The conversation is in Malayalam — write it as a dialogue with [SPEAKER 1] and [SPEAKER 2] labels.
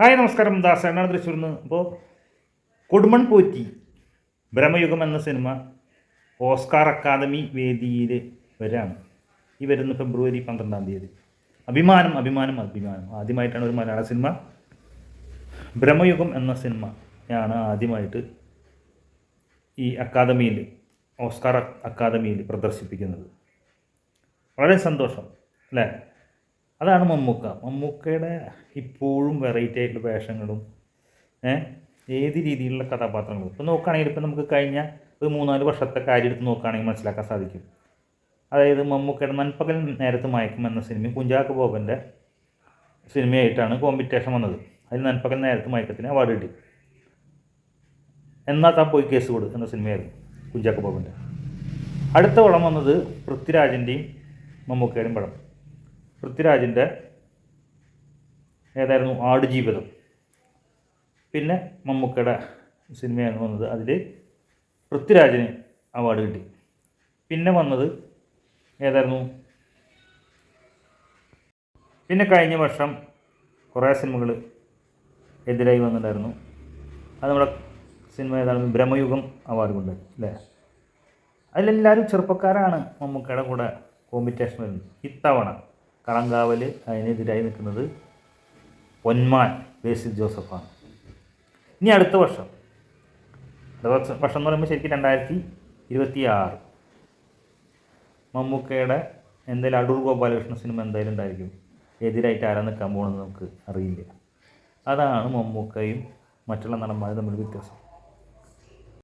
[SPEAKER 1] ഹായ് നമസ്കാരം. ദാസനാണ് തൃശ്ശൂരിൽ നിന്ന് അപ്പോൾ കൊടുമൺ പോറ്റി ബ്രഹ്മയുഗം എന്ന സിനിമ ഓസ്കാർ അക്കാദമി വേദിയിൽ വരാണ്. ഈ വരുന്ന ഫെബ്രുവരി പന്ത്രണ്ടാം തീയതി. അഭിമാനം അഭിമാനം അഭിമാനം. ആദ്യമായിട്ടാണ് ഒരു മലയാള സിനിമ. ബ്രഹ്മയുഗം എന്ന സിനിമയാണ് ആദ്യമായിട്ട് ഈ അക്കാദമിയിൽ ഓസ്കാർ അക്കാദമിയിൽ പ്രദർശിപ്പിക്കുന്നത്. വളരെ സന്തോഷം അല്ലേ? അതാണ് മമ്മൂക്ക. മമ്മൂക്കയുടെ ഇപ്പോഴും വെറൈറ്റി ആയിട്ടുള്ള വേഷങ്ങളും ഏത് രീതിയിലുള്ള കഥാപാത്രങ്ങളും. ഇപ്പോൾ നോക്കുകയാണെങ്കിൽ ഇപ്പോൾ നമുക്ക് കഴിഞ്ഞ ഒരു മൂന്നാൽ വർഷത്തെ കാര്യം എടുത്ത് നോക്കുകയാണെങ്കിൽ മനസ്സിലാക്കാൻ സാധിക്കും. അതായത് മമ്മൂക്കയുടെ നൻപകൽ നേരത്ത് മയക്കും എന്ന സിനിമ കുഞ്ചാക്ക ബോബന്റെ സിനിമയായിട്ടാണ് കോമ്പറ്റീഷൻ വന്നത്. അതിൽ നൻപകൽ നേരത്ത് മയക്കത്തിന് അവാർഡ് കിട്ടി. എന്നാ താൻ പോയി കേസ് കൊടു എന്ന സിനിമയായിരുന്നു കുഞ്ചാക്ക ബോബന്റെ അടുത്ത വളം വന്നത് പൃഥ്വിരാജിന്റെയും മമ്മൂക്കയുടെയും പടം. പൃഥ്വിരാജിന്റെ ഏതായിരുന്നു ആടുജീവിതം പിന്നെ മമ്മൂക്കയുടെ സിനിമയാണ് വന്നത്. അതിൽ പൃഥ്വിരാജിന് അവാർഡ് കിട്ടി. പിന്നെ വന്നത് ഏതായിരുന്നു? പിന്നെ കഴിഞ്ഞ വർഷം കുറേ സിനിമകൾ എതിരായി വന്നിട്ടുണ്ടായിരുന്നു. അത് നമ്മുടെ സിനിമ ഏതാണ് ബ്രഹ്മയുഗം അവാർഡ് കൊണ്ട് അല്ലേ? അതിലെല്ലാവരും ചെറുപ്പക്കാരാണ് മമ്മൂക്കയുടെ കൂടെ കോമ്പറ്റീഷൻ വരുന്നത്. ഇത്തവണ കളങ്കാവൽ അതിനെതിരായി നിൽക്കുന്നത് പൊന്മാൻ ബേസിൽ ജോസഫാണ്. ഇനി അടുത്ത വർഷം. അടുത്ത വർഷം എന്ന് പറയുമ്പോൾ ശരിക്കും രണ്ടായിരത്തി ഇരുപത്തി ആറ് മമ്മൂക്കയുടെ എന്തായാലും അടൂർ ഗോപാലകൃഷ്ണ സിനിമ എന്തായാലും ഉണ്ടായിരിക്കും എതിരായിട്ട് ആരാ നിൽക്കാൻ പോകണമെന്ന് നമുക്ക് അറിയില്ല. അതാണ് മമ്മൂക്കയും മറ്റുള്ള നടന്മാരും തമ്മിൽ വ്യത്യാസം.